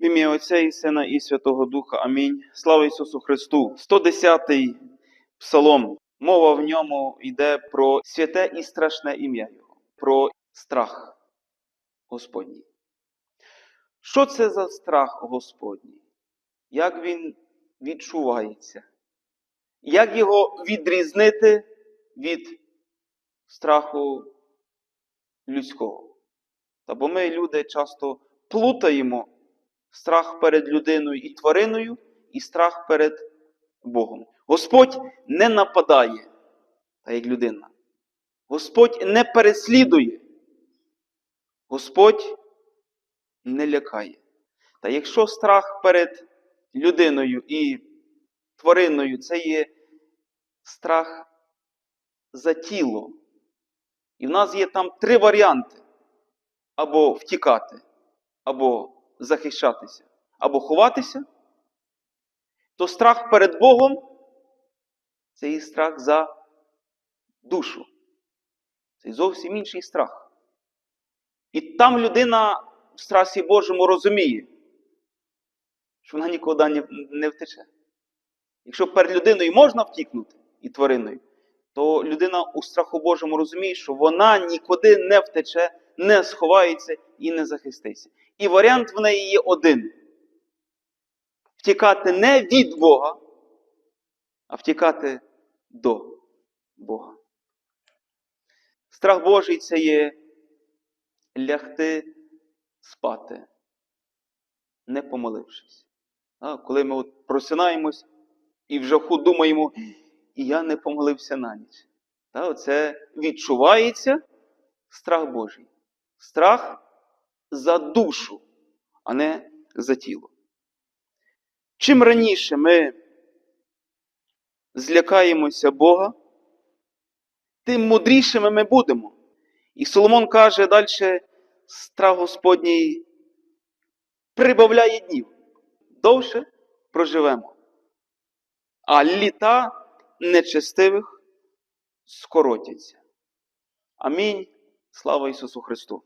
В ім'я Отця і Сина і Святого Духа. Амінь. Слава Ісусу Христу. 110-й псалом. Мова в ньому йде про святе і страшне ім'я Його, про страх Господній. Що це за страх Господній? Як він відчувається? Як його відрізнити від страху людського? Та бо ми, люди, часто плутаємо страх перед людиною і твариною, і страх перед Богом. Господь не нападає, та як людина. Господь не переслідує. Господь не лякає. Та якщо страх перед людиною і твариною це є страх за тіло. І в нас є там три варіанти: або втікати, або захищатися, або ховатися, то страх перед Богом це і страх за душу. Це зовсім інший страх. І там людина в страсі Божому розуміє, що вона нікуди не, втече. Якщо перед людиною можна втікнути і твариною, то людина у страху Божому розуміє, що вона нікуди не втече, не сховається і не захиститься. І варіант в неї є один: втікати не від Бога, а втікати до Бога. Страх Божий це є лягти спати, не помолившись. А, Коли ми от просинаємось і вже ху думаємо, і я не помолився на ніч. Це відчувається страх Божий. Страх за душу, а не за тіло. Чим раніше ми злякаємося Бога, тим мудрішими ми будемо. І Соломон каже далі, страх Господній прибавляє днів. Довше проживемо. А літа нечестивих скоротяться. Амінь. Слава Ісусу Христу!